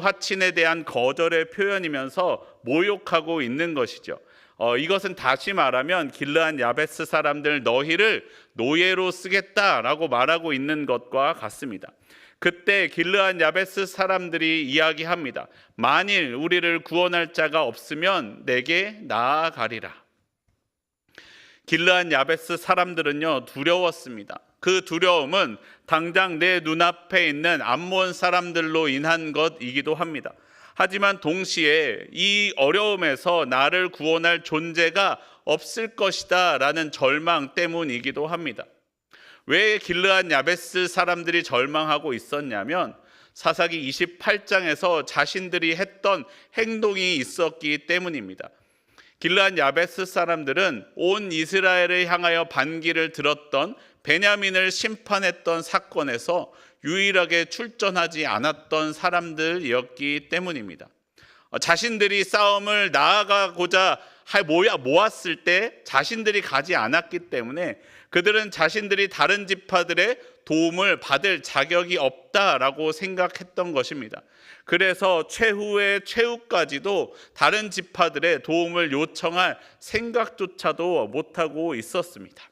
화친에 대한 거절의 표현이면서 모욕하고 있는 것이죠. 어, 이것은 다시 말하면 길르한 야베스 사람들 너희를 노예로 쓰겠다라고 말하고 있는 것과 같습니다. 그때 길르한 야베스 사람들이 이야기합니다. 만일 우리를 구원할 자가 없으면 내게 나아가리라. 길르한 야베스 사람들은요 두려웠습니다. 그 두려움은 당장 내 눈앞에 있는 암몬 사람들로 인한 것이기도 합니다. 하지만 동시에 이 어려움에서 나를 구원할 존재가 없을 것이다 라는 절망 때문이기도 합니다. 왜 길르한 야베스 사람들이 절망하고 있었냐면 사사기 28장에서 자신들이 했던 행동이 있었기 때문입니다. 길르한 야베스 사람들은 온 이스라엘을 향하여 반기를 들었던 베냐민을 심판했던 사건에서 유일하게 출전하지 않았던 사람들이었기 때문입니다. 어, 자신들이 싸움을 나아가고자 모았을 때 자신들이 가지 않았기 때문에 그들은 자신들이 다른 지파들의 도움을 받을 자격이 없다라고 생각했던 것입니다. 그래서 최후의 최후까지도 다른 지파들의 도움을 요청할 생각조차도 못하고 있었습니다.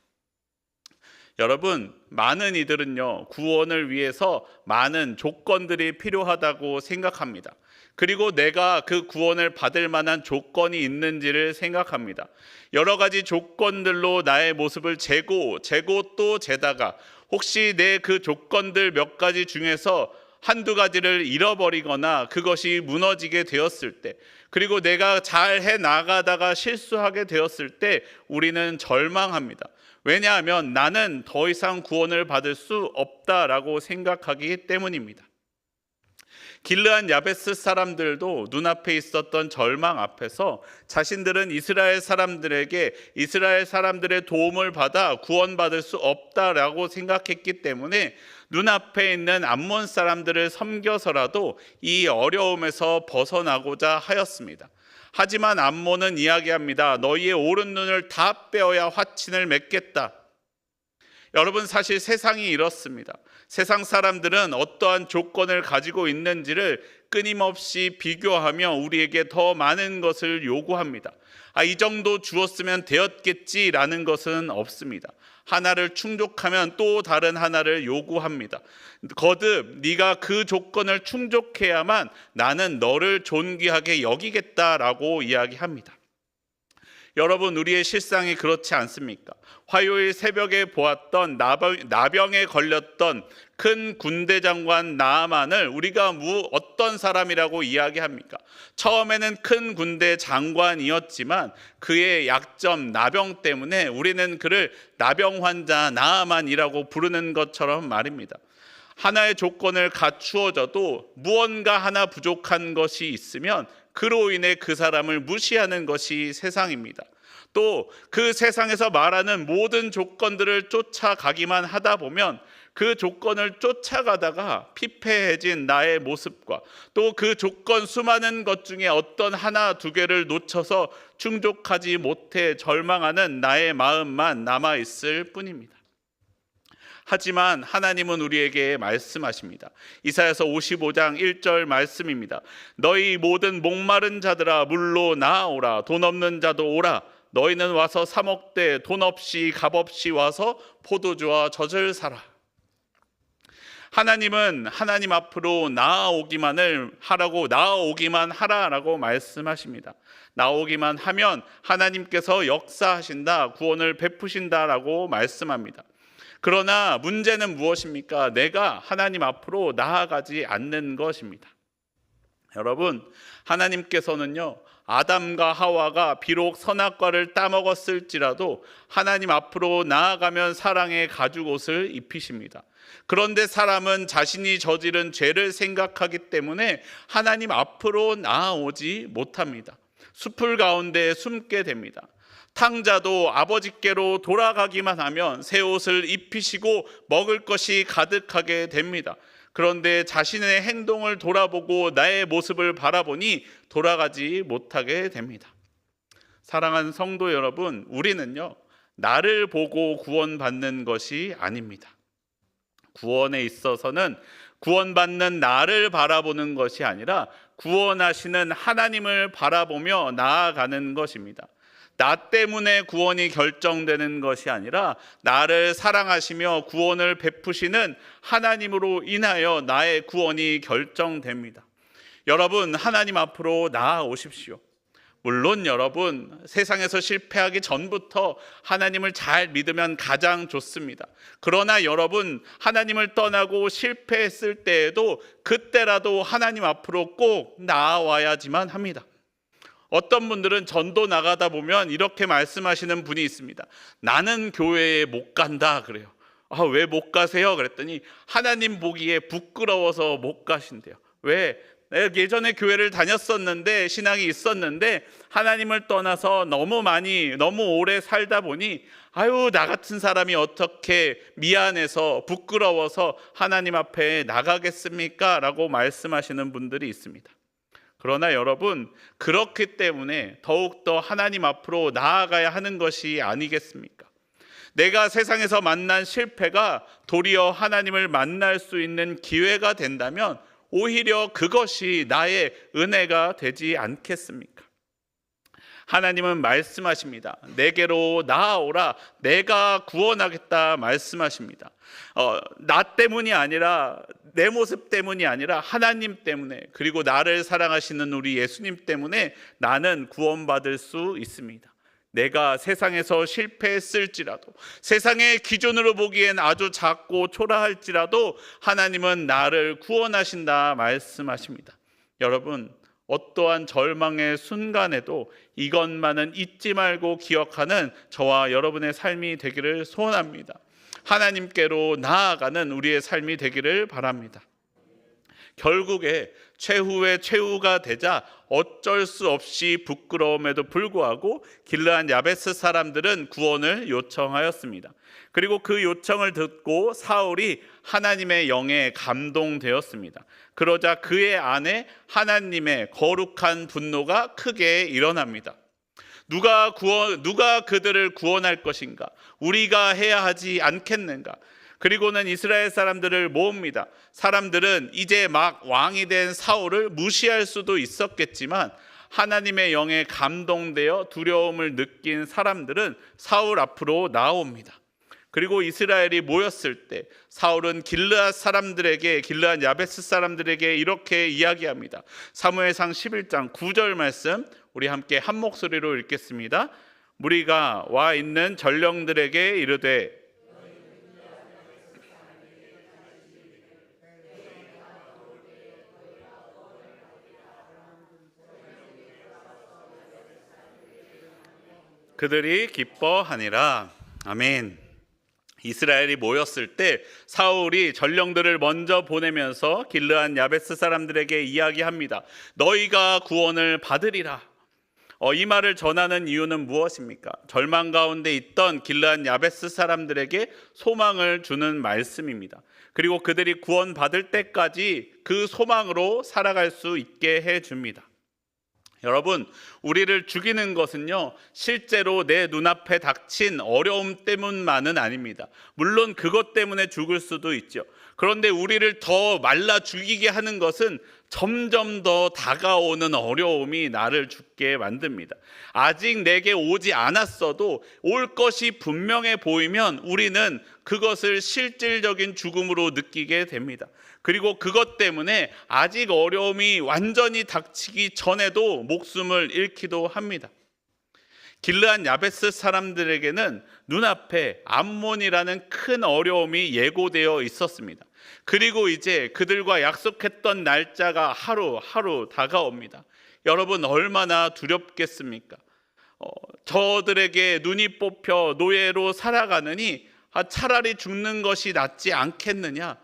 여러분, 많은 이들은요, 구원을 위해서 많은 조건들이 필요하다고 생각합니다. 그리고 내가 그 구원을 받을 만한 조건이 있는지를 생각합니다. 여러 가지 조건들로 나의 모습을 재고, 재고 또 재다가 혹시 내 그 조건들 몇 가지 중에서 한두 가지를 잃어버리거나 그것이 무너지게 되었을 때, 그리고 내가 잘 해 나가다가 실수하게 되었을 때 우리는 절망합니다. 왜냐하면 나는 더 이상 구원을 받을 수 없다라고 생각하기 때문입니다. 길르한 야베스 사람들도 눈앞에 있었던 절망 앞에서 자신들은 이스라엘 사람들에게 이스라엘 사람들의 도움을 받아 구원받을 수 없다라고 생각했기 때문에 눈앞에 있는 암몬 사람들을 섬겨서라도 이 어려움에서 벗어나고자 하였습니다. 하지만 암몬은 이야기합니다. 너희의 오른 눈을 다 빼어야 화친을 맺겠다. 여러분 사실 세상이 이렇습니다. 세상 사람들은 어떠한 조건을 가지고 있는지를 끊임없이 비교하며 우리에게 더 많은 것을 요구합니다. 아, 이 정도 주었으면 되었겠지라는 것은 없습니다. 하나를 충족하면 또 다른 하나를 요구합니다. 거듭 네가 그 조건을 충족해야만 나는 너를 존귀하게 여기겠다라고 이야기합니다. 여러분 우리의 실상이 그렇지 않습니까? 화요일 새벽에 보았던 나병, 에 걸렸던 큰 군대 장관 나아만을 우리가 무 어떤 사람이라고 이야기합니까? 처음에는 큰 군대 장관이었지만 그의 약점 나병 때문에 우리는 그를 나병 환자 나아만이라고 부르는 것처럼 말입니다. 하나의 조건을 갖추어져도 무언가 하나 부족한 것이 있으면 그로 인해 그 사람을 무시하는 것이 세상입니다. 또 그 세상에서 말하는 모든 조건들을 쫓아가기만 하다 보면 그 조건을 쫓아가다가 피폐해진 나의 모습과 또 그 조건 수많은 것 중에 어떤 하나 두 개를 놓쳐서 충족하지 못해 절망하는 나의 마음만 남아 있을 뿐입니다. 하지만 하나님은 우리에게 말씀하십니다. 이사야서 55장 1절 말씀입니다. 너희 모든 목마른 자들아 물로 나오라 돈 없는 자도 오라 너희는 와서 사 먹되 돈 없이 값 없이 와서 포도주와 젖을 사라. 하나님은 하나님 앞으로 나아오기만을 하라고 나아오기만 하라라고 말씀하십니다. 나오기만 하면 하나님께서 역사하신다, 구원을 베푸신다라고 말씀합니다. 그러나 문제는 무엇입니까? 내가 하나님 앞으로 나아가지 않는 것입니다. 여러분, 하나님께서는요, 아담과 하와가 비록 선악과를 따먹었을지라도 하나님 앞으로 나아가면 사랑의 가죽옷을 입히십니다. 그런데 사람은 자신이 저지른 죄를 생각하기 때문에 하나님 앞으로 나아오지 못합니다. 숲을 가운데 숨게 됩니다. 탕자도 아버지께로 돌아가기만 하면 새 옷을 입히시고 먹을 것이 가득하게 됩니다. 그런데 자신의 행동을 돌아보고 나의 모습을 바라보니 돌아가지 못하게 됩니다. 사랑하는 성도 여러분, 우리는요, 나를 보고 구원받는 것이 아닙니다. 구원에 있어서는 구원받는 나를 바라보는 것이 아니라 구원하시는 하나님을 바라보며 나아가는 것입니다. 나 때문에 구원이 결정되는 것이 아니라 나를 사랑하시며 구원을 베푸시는 하나님으로 인하여 나의 구원이 결정됩니다. 여러분, 하나님 앞으로 나아오십시오. 물론 여러분, 세상에서 실패하기 전부터 하나님을 잘 믿으면 가장 좋습니다. 그러나 여러분, 하나님을 떠나고 실패했을 때에도 그때라도 하나님 앞으로 꼭 나아와야지만 합니다. 어떤 분들은 전도 나가다 보면 이렇게 말씀하시는 분이 있습니다. 나는 교회에 못 간다 그래요. 아, 왜 못 가세요? 그랬더니 하나님 보기에 부끄러워서 못 가신대요. 왜? 예전에 교회를 다녔었는데 신앙이 있었는데 하나님을 떠나서 너무 많이 너무 오래 살다 보니 아유 나 같은 사람이 어떻게 미안해서 부끄러워서 하나님 앞에 나가겠습니까? 라고 말씀하시는 분들이 있습니다. 그러나 여러분 그렇기 때문에 더욱더 하나님 앞으로 나아가야 하는 것이 아니겠습니까? 내가 세상에서 만난 실패가 도리어 하나님을 만날 수 있는 기회가 된다면 오히려 그것이 나의 은혜가 되지 않겠습니까? 하나님은 말씀하십니다. 내게로 나아오라. 내가 구원하겠다 말씀하십니다. 어, 나 때문이 아니라 내 모습 때문이 아니라 하나님 때문에 그리고 나를 사랑하시는 우리 예수님 때문에 나는 구원받을 수 있습니다. 내가 세상에서 실패했을지라도 세상의 기준으로 보기엔 아주 작고 초라할지라도 하나님은 나를 구원하신다 말씀하십니다. 여러분 어떠한 절망의 순간에도 이것만은 잊지 말고 기억하는 저와 여러분의 삶이 되기를 소원합니다. 하나님께로 나아가는 우리의 삶이 되기를 바랍니다. 결국에 최후의 최후가 되자 어쩔 수 없이 부끄러움에도 불구하고 길르한 야베스 사람들은 구원을 요청하였습니다. 그리고 그 요청을 듣고 사울이 하나님의 영에 감동되었습니다. 그러자 그의 안에 하나님의 거룩한 분노가 크게 일어납니다. 누가 구원 누가 그들을 구원할 것인가? 우리가 해야 하지 않겠는가? 그리고는 이스라엘 사람들을 모읍니다. 사람들은 이제 막 왕이 된 사울을 무시할 수도 있었겠지만 하나님의 영에 감동되어 두려움을 느낀 사람들은 사울 앞으로 나옵니다. 그리고 이스라엘이 모였을 때 사울은 길르앗 사람들에게 길르앗 야베스 사람들에게 이렇게 이야기합니다. 사무엘상 11장 9절 말씀 우리 함께 한 목소리로 읽겠습니다. 무리가 와 있는 전령들에게 이르되 그들이 기뻐하니라. 아멘. 이스라엘이 모였을 때 사울이 전령들을 먼저 보내면서 길르한 야베스 사람들에게 이야기합니다. 너희가 구원을 받으리라. 어, 이 말을 전하는 이유는 무엇입니까? 절망 가운데 있던 길르한 야베스 사람들에게 소망을 주는 말씀입니다. 그리고 그들이 구원 받을 때까지 그 소망으로 살아갈 수 있게 해 줍니다. 여러분, 우리를 죽이는 것은요, 실제로 내 눈앞에 닥친 어려움 때문만은 아닙니다. 물론 그것 때문에 죽을 수도 있죠. 그런데 우리를 더 말라 죽이게 하는 것은 점점 더 다가오는 어려움이 나를 죽게 만듭니다. 아직 내게 오지 않았어도 올 것이 분명해 보이면 우리는 그것을 실질적인 죽음으로 느끼게 됩니다. 그리고 그것 때문에 아직 어려움이 완전히 닥치기 전에도 목숨을 잃기도 합니다. 길르한 야베스 사람들에게는 눈앞에 암몬이라는 큰 어려움이 예고되어 있었습니다. 그리고 이제 그들과 약속했던 날짜가 하루하루 다가옵니다. 여러분 얼마나 두렵겠습니까? 어, 저들에게 눈이 뽑혀 노예로 살아가느니 아, 차라리 죽는 것이 낫지 않겠느냐?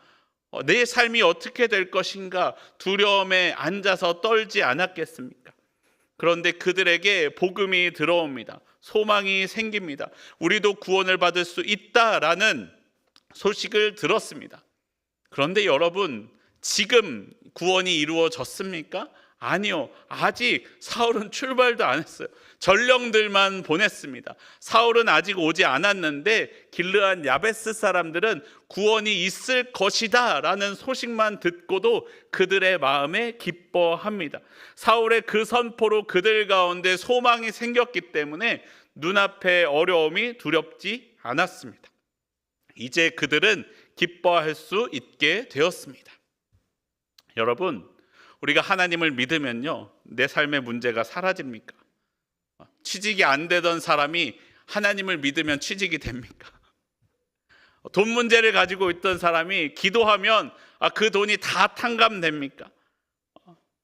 어, 내 삶이 어떻게 될 것인가 두려움에 앉아서 떨지 않았겠습니까? 그런데 그들에게 복음이 들어옵니다. 소망이 생깁니다. 우리도 구원을 받을 수 있다라는 소식을 들었습니다. 그런데 여러분, 지금 구원이 이루어졌습니까? 아니요. 아직 사울은 출발도 안 했어요. 전령들만 보냈습니다. 사울은 아직 오지 않았는데 길르한 야베스 사람들은 구원이 있을 것이다라는 소식만 듣고도 그들의 마음에 기뻐합니다. 사울의 그 선포로 그들 가운데 소망이 생겼기 때문에 눈앞에 어려움이 두렵지 않았습니다. 이제 그들은 기뻐할 수 있게 되었습니다. 여러분, 우리가 하나님을 믿으면요, 내 삶의 문제가 사라집니까? 취직이 안 되던 사람이 하나님을 믿으면 취직이 됩니까? 돈 문제를 가지고 있던 사람이 기도하면 아, 그 돈이 다 탕감됩니까?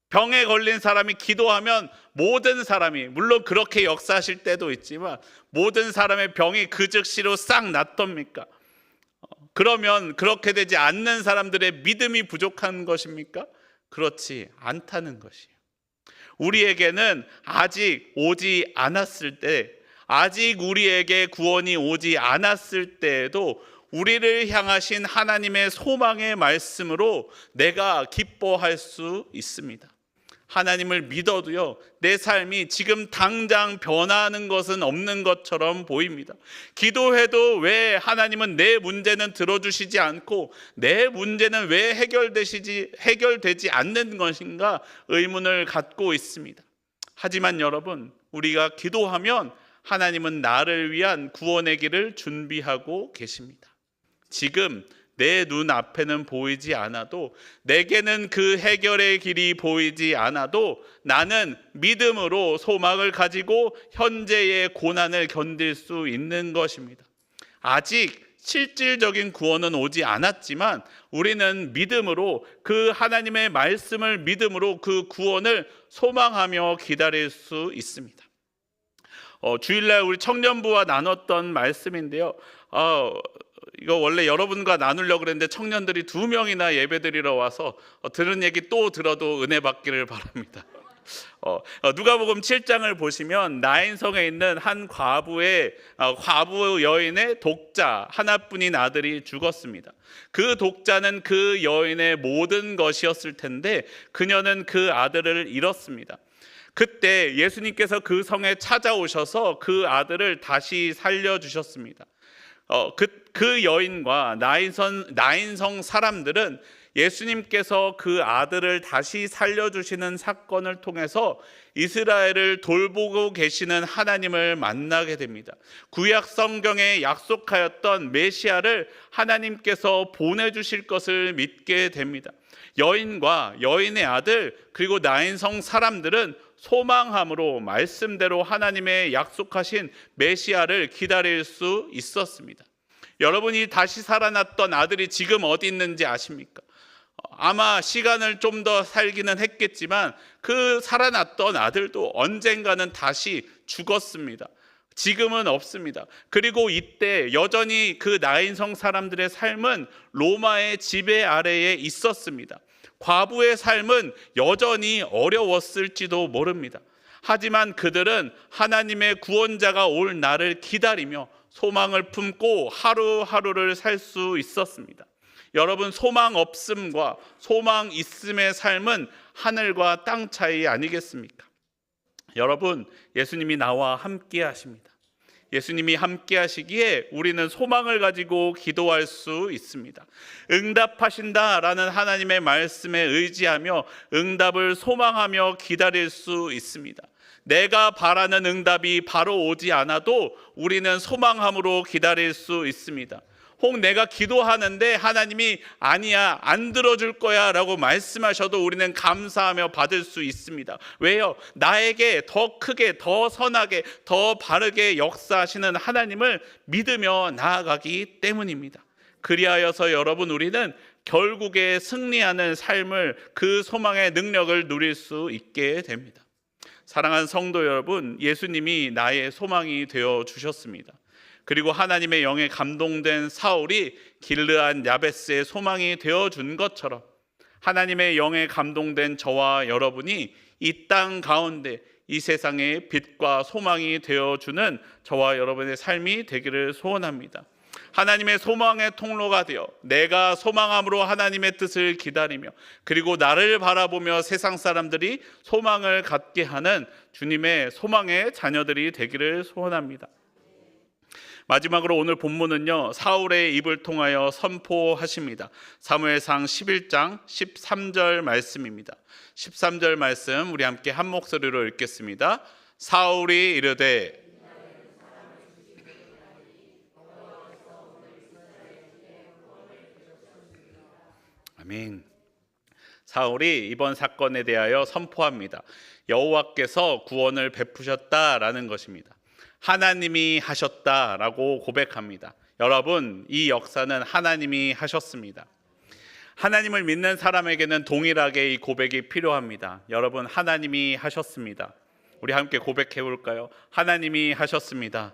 병에 걸린 사람이 기도하면 모든 사람이 물론 그렇게 역사하실 때도 있지만 모든 사람의 병이 그 즉시로 싹 낫답니까? 그러면 그렇게 되지 않는 사람들의 믿음이 부족한 것입니까? 그렇지 않다는 것이에요. 우리에게는 아직 오지 않았을 때, 아직 우리에게 구원이 오지 않았을 때에도 우리를 향하신 하나님의 소망의 말씀으로 내가 기뻐할 수 있습니다. 하나님을 믿어도요, 내 삶이 지금 당장 변하는 것은 없는 것처럼 보입니다. 기도해도 왜 하나님은 내 문제는 들어주시지 않고 내 문제는 왜 해결되시지, 해결되지 않는 것인가 의문을 갖고 있습니다. 하지만 여러분, 우리가 기도하면 하나님은 나를 위한 구원의 길을 준비하고 계십니다. 지금 내 눈앞에는 보이지 않아도 내게는 그 해결의 길이 보이지 않아도 나는 믿음으로 소망을 가지고 현재의 고난을 견딜 수 있는 것입니다. 아직 실질적인 구원은 오지 않았지만 우리는 믿음으로 그 하나님의 말씀을 믿음으로 그 구원을 소망하며 기다릴 수 있습니다. 어, 주일날 우리 청년부와 나눴던 말씀인데요. 어, 이거 원래 여러분과 나누려고 그랬는데 청년들이 두 명이나 예배드리러 와서 어, 들은 얘기 또 들어도 은혜 받기를 바랍니다. 어, 어, 누가복음 7장을 보시면 나인성에 있는 한 과부의 어, 과부 여인의 독자 하나뿐인 아들이 죽었습니다. 그 독자는 그 여인의 모든 것이었을 텐데 그녀는 그 아들을 잃었습니다. 그때 예수님께서 그 성에 찾아오셔서 그 아들을 다시 살려 주셨습니다. 어, 그, 그 여인과 나인선, 나인성 사람들은 예수님께서 그 아들을 다시 살려주시는 사건을 통해서 이스라엘을 돌보고 계시는 하나님을 만나게 됩니다. 구약 성경에 약속하였던 메시아를 하나님께서 보내주실 것을 믿게 됩니다. 여인과 여인의 아들 그리고 나인성 사람들은 소망함으로 말씀대로 하나님의 약속하신 메시아를 기다릴 수 있었습니다. 여러분이 다시 살아났던 아들이 지금 어디 있는지 아십니까? 아마 시간을 좀 더 살기는 했겠지만 그 살아났던 아들도 언젠가는 다시 죽었습니다. 지금은 없습니다. 그리고 이때 여전히 그 나인성 사람들의 삶은 로마의 지배 아래에 있었습니다. 과부의 삶은 여전히 어려웠을지도 모릅니다. 하지만 그들은 하나님의 구원자가 올 날을 기다리며 소망을 품고 하루하루를 살 수 있었습니다. 여러분 소망 없음과 소망 있음의 삶은 하늘과 땅 차이 아니겠습니까? 여러분 예수님이 나와 함께 하십니다. 예수님이 함께 하시기에 우리는 소망을 가지고 기도할 수 있습니다. 응답하신다라는 하나님의 말씀에 의지하며 응답을 소망하며 기다릴 수 있습니다. 내가 바라는 응답이 바로 오지 않아도 우리는 소망함으로 기다릴 수 있습니다. 혹 내가 기도하는데 하나님이 아니야 안 들어줄 거야 라고 말씀하셔도 우리는 감사하며 받을 수 있습니다. 왜요? 나에게 더 크게 더 선하게 더 바르게 역사하시는 하나님을 믿으며 나아가기 때문입니다. 그리하여서 여러분 우리는 결국에 승리하는 삶을 그 소망의 능력을 누릴 수 있게 됩니다. 사랑하는 성도 여러분, 예수님이 나의 소망이 되어 주셨습니다. 그리고 하나님의 영에 감동된 사울이 길르한 야베스의 소망이 되어 준 것처럼 하나님의 영에 감동된 저와 여러분이 이 땅 가운데 이 세상의 빛과 소망이 되어 주는 저와 여러분의 삶이 되기를 소원합니다. 하나님의 소망의 통로가 되어 내가 소망함으로 하나님의 뜻을 기다리며 그리고 나를 바라보며 세상 사람들이 소망을 갖게 하는 주님의 소망의 자녀들이 되기를 소원합니다. 마지막으로 오늘 본문은요. 사울의 입을 통하여 선포하십니다. 사무엘상 11장 13절 말씀입니다. 13절 말씀 우리 함께 한 목소리로 읽겠습니다. 사울이 이르되 아멘. 사울이 이번 사건에 대하여 선포합니다. 여호와께서 구원을 베푸셨다라는 것입니다. 하나님이 하셨다라고 고백합니다. 여러분, 이 역사는 하나님이 하셨습니다. 하나님을 믿는 사람에게는 동일하게 이 고백이 필요합니다. 여러분, 하나님이 하셨습니다. 우리 함께 고백해 볼까요? 하나님이 하셨습니다.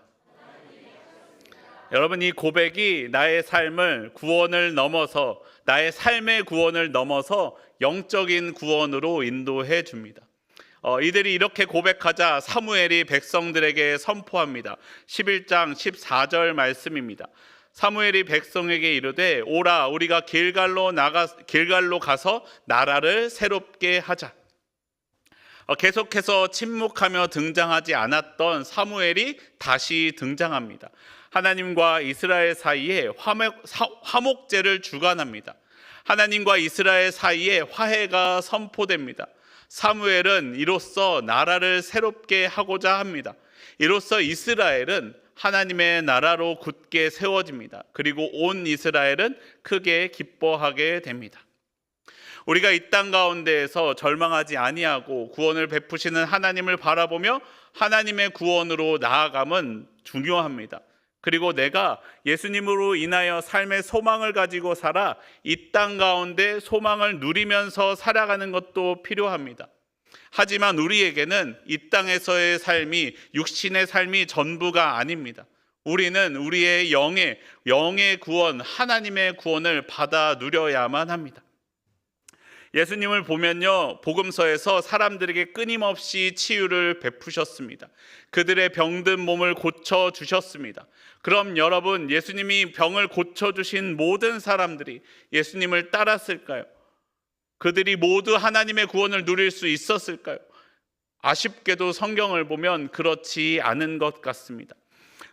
여러분 이 고백이 나의 삶을 구원을 넘어서 나의 삶의 구원을 넘어서 영적인 구원으로 인도해 줍니다. 어, 이들이 이렇게 고백하자 사무엘이 백성들에게 선포합니다. 11장 14절 말씀입니다. 사무엘이 백성에게 이르되 오라 우리가 길갈로 나가 길갈로 가서 나라를 새롭게 하자. 어, 계속해서 침묵하며 등장하지 않았던 사무엘이 다시 등장합니다. 하나님과 이스라엘 사이에 화목, 화목제를 주관합니다. 하나님과 이스라엘 사이에 화해가 선포됩니다. 사무엘은 이로써 나라를 새롭게 하고자 합니다. 이로써 이스라엘은 하나님의 나라로 굳게 세워집니다. 그리고 온 이스라엘은 크게 기뻐하게 됩니다. 우리가 이 땅 가운데에서 절망하지 아니하고 구원을 베푸시는 하나님을 바라보며 하나님의 구원으로 나아감은 중요합니다. 그리고 내가 예수님으로 인하여 삶의 소망을 가지고 살아 이 땅 가운데 소망을 누리면서 살아가는 것도 필요합니다. 하지만 우리에게는 이 땅에서의 삶이 육신의 삶이 전부가 아닙니다. 우리는 우리의 영의 영의 구원, 하나님의 구원을 받아 누려야만 합니다. 예수님을 보면요, 복음서에서 사람들에게 끊임없이 치유를 베푸셨습니다. 그들의 병든 몸을 고쳐 주셨습니다. 그럼 여러분, 예수님이 병을 고쳐 주신 모든 사람들이 예수님을 따랐을까요? 그들이 모두 하나님의 구원을 누릴 수 있었을까요? 아쉽게도 성경을 보면 그렇지 않은 것 같습니다.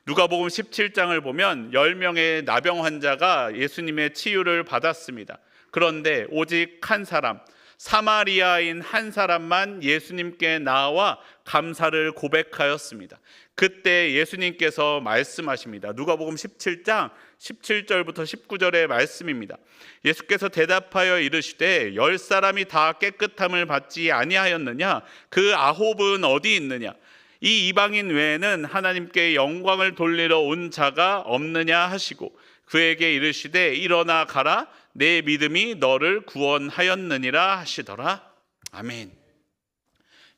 누가복음 17장을 보면 10명의 나병 환자가 예수님의 치유를 받았습니다. 그런데 오직 한 사람, 사마리아인 한 사람만 예수님께 나와 감사를 고백하였습니다. 그때 예수님께서 말씀하십니다. 누가복음 17장 17절부터 19절의 말씀입니다. 예수께서 대답하여 이르시되 열 사람이 다 깨끗함을 받지 아니하였느냐 그 아홉은 어디 있느냐 이 이방인 외에는 하나님께 영광을 돌리러 온 자가 없느냐 하시고 그에게 이르시되 일어나 가라 내 믿음이 너를 구원하였느니라 하시더라. 아멘.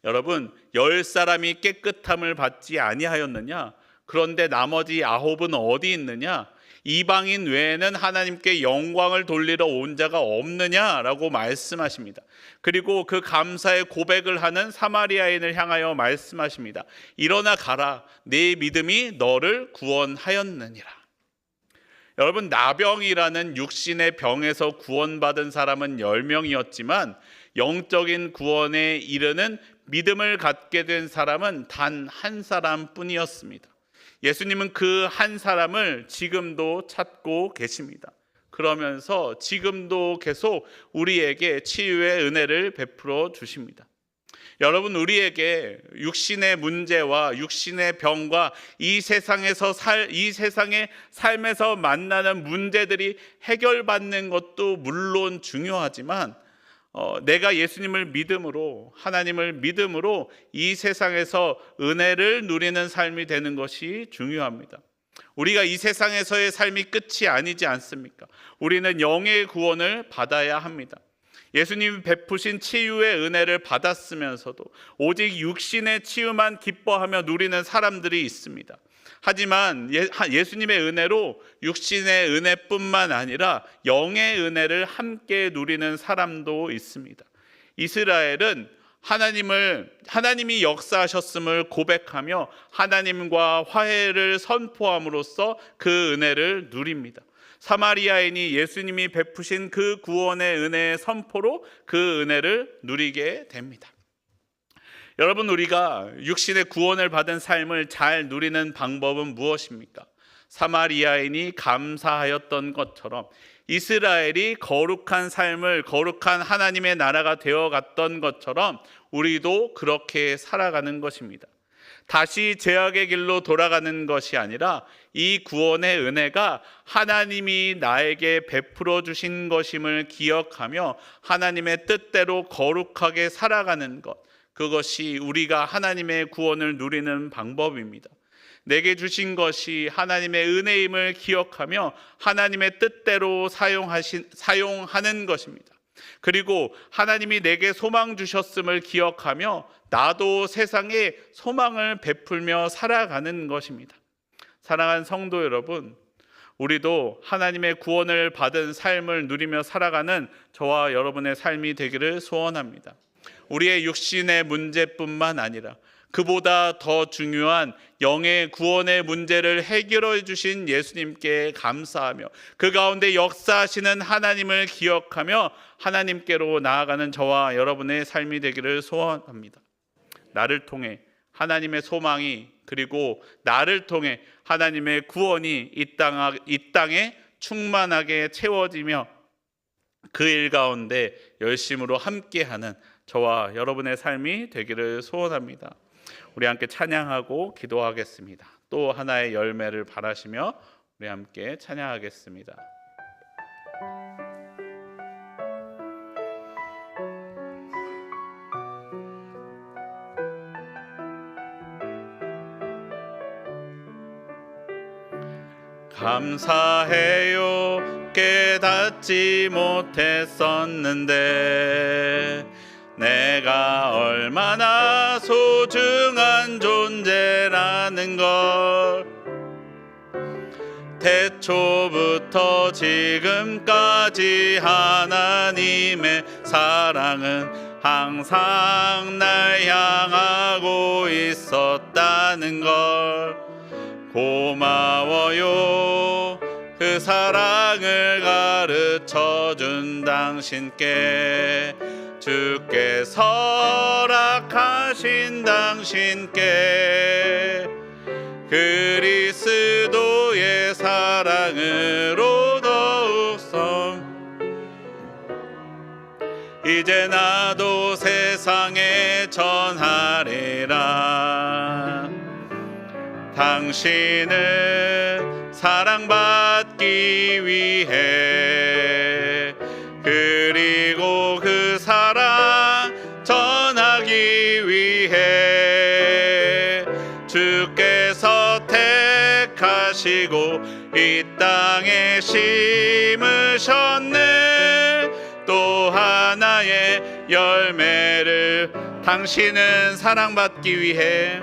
여러분, 열 사람이 깨끗함을 받지 아니하였느냐? 그런데 나머지 아홉은 어디 있느냐? 이방인 외에는 하나님께 영광을 돌리러 온 자가 없느냐라고 말씀하십니다. 그리고 그 감사의 고백을 하는 사마리아인을 향하여 말씀하십니다. 일어나 가라. 내 믿음이 너를 구원하였느니라. 여러분 나병이라는 육신의 병에서 구원받은 사람은 10명이었지만 영적인 구원에 이르는 믿음을 갖게 된 사람은 단 한 사람뿐이었습니다. 예수님은 그 한 사람을 지금도 찾고 계십니다. 그러면서 지금도 계속 우리에게 치유의 은혜를 베풀어 주십니다. 여러분 우리에게 육신의 문제와 육신의 병과 이 세상에서 살, 이 세상의 삶에서 만나는 문제들이 해결받는 것도 물론 중요하지만 어, 내가 예수님을 믿음으로 하나님을 믿음으로 이 세상에서 은혜를 누리는 삶이 되는 것이 중요합니다. 우리가 이 세상에서의 삶이 끝이 아니지 않습니까? 우리는 영의 구원을 받아야 합니다. 예수님이 베푸신 치유의 은혜를 받았으면서도 오직 육신의 치유만 기뻐하며 누리는 사람들이 있습니다. 하지만 예, 수님의 은혜로 육신의 은혜뿐만 아니라 영의 은혜를 함께 누리는 사람도 있습니다. 이스라엘은 하나님을 하나님이 역사하셨음을 고백하며 하나님과 화해를 선포함으로써 그 은혜를 누립니다. 사마리아인이 예수님이 베푸신 그 구원의 은혜의 선포로 그 은혜를 누리게 됩니다. 여러분 우리가 육신의 구원을 받은 삶을 잘 누리는 방법은 무엇입니까? 사마리아인이 감사하였던 것처럼 이스라엘이 거룩한 삶을 거룩한 하나님의 나라가 되어 갔던 것처럼 우리도 그렇게 살아가는 것입니다. 다시 죄악의 길로 돌아가는 것이 아니라 이 구원의 은혜가 하나님이 나에게 베풀어 주신 것임을 기억하며 하나님의 뜻대로 거룩하게 살아가는 것. 그것이 우리가 하나님의 구원을 누리는 방법입니다. 내게 주신 것이 하나님의 은혜임을 기억하며 하나님의 뜻대로 사용하신 사용하는 것입니다. 그리고 하나님이 내게 소망 주셨음을 기억하며 나도 세상에 소망을 베풀며 살아가는 것입니다. 사랑하는 성도 여러분, 우리도 하나님의 구원을 받은 삶을 누리며 살아가는 저와 여러분의 삶이 되기를 소원합니다. 우리의 육신의 문제뿐만 아니라 그보다 더 중요한 영의 구원의 문제를 해결해 주신 예수님께 감사하며 그 가운데 역사하시는 하나님을 기억하며 하나님께로 나아가는 저와 여러분의 삶이 되기를 소원합니다. 나를 통해 하나님의 소망이 그리고 나를 통해 하나님의 구원이 이, 땅, 이 땅에 충만하게 채워지며 그 일 가운데 열심으로 함께하는 저와 여러분의 삶이 되기를 소원합니다. 우리 함께 찬양하고 기도하겠습니다. 또 하나의 열매를 바라시며 우리 함께 찬양하겠습니다. 감사해요. 깨닫지 못했었는데 내가 얼마나 소중한 존재라는 걸. 태초부터 지금까지 하나님의 사랑은 항상 날 향하고 있었다는 걸. 고마워요 그 사랑을 가르쳐 준 당신께 주께서 락하신 당신께 그리스도의 사랑으로 더욱성 이제 나도 세상에 전하리라 당신을 사랑받기 위해 그리고 그 사랑 전하기 위해 주께서 택하시고 이 땅에 심으셨네 또 하나의 열매를 당신은 사랑받기 위해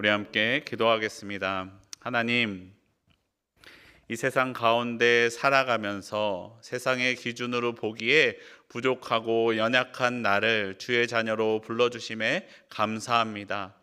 우리 함께 기도하겠습니다. 하나님, 이 세상 가운데 살아가면서 세상의 기준으로 보기에 부족하고 연약한 나를 주의 자녀로 불러주심에 감사합니다.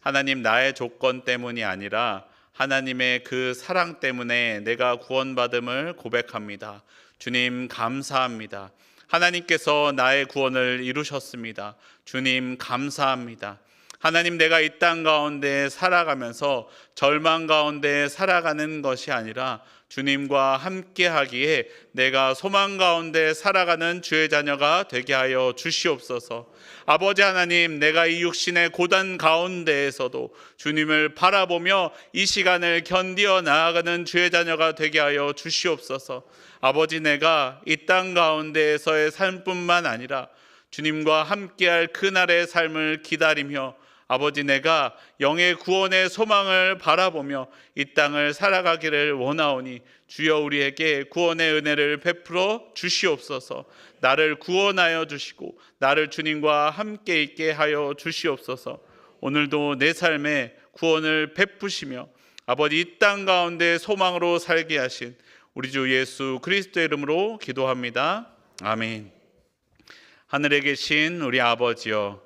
하나님, 나의 조건 때문이 아니라 하나님의 그 사랑 때문에 내가 구원받음을 고백합니다. 주님, 감사합니다. 하나님께서 나의 구원을 이루셨습니다. 주님 감사합니다. 하나님 내가 이 땅 가운데 살아가면서 절망 가운데 살아가는 것이 아니라 주님과 함께 하기에 내가 소망 가운데 살아가는 주의 자녀가 되게 하여 주시옵소서. 아버지 하나님, 내가 이 육신의 고단 가운데에서도 주님을 바라보며 이 시간을 견디어 나아가는 주의 자녀가 되게 하여 주시옵소서. 아버지 내가 이 땅 가운데에서의 삶뿐만 아니라 주님과 함께할 그날의 삶을 기다리며 아버지 내가 영의 구원의 소망을 바라보며 이 땅을 살아가기를 원하오니 주여 우리에게 구원의 은혜를 베풀어 주시옵소서. 나를 구원하여 주시고 나를 주님과 함께 있게 하여 주시옵소서. 오늘도 내 삶에 구원을 베푸시며 아버지 이 땅 가운데 소망으로 살게 하신 우리 주 예수 그리스도의 이름으로 기도합니다. 아멘. 하늘에 계신 우리 아버지여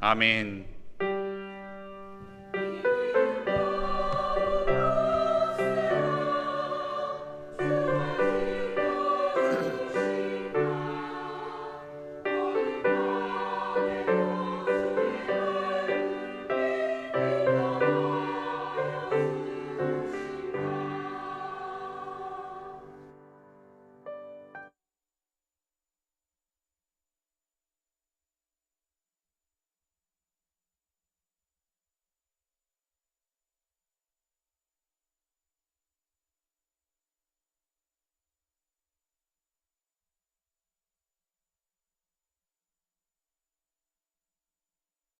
아멘.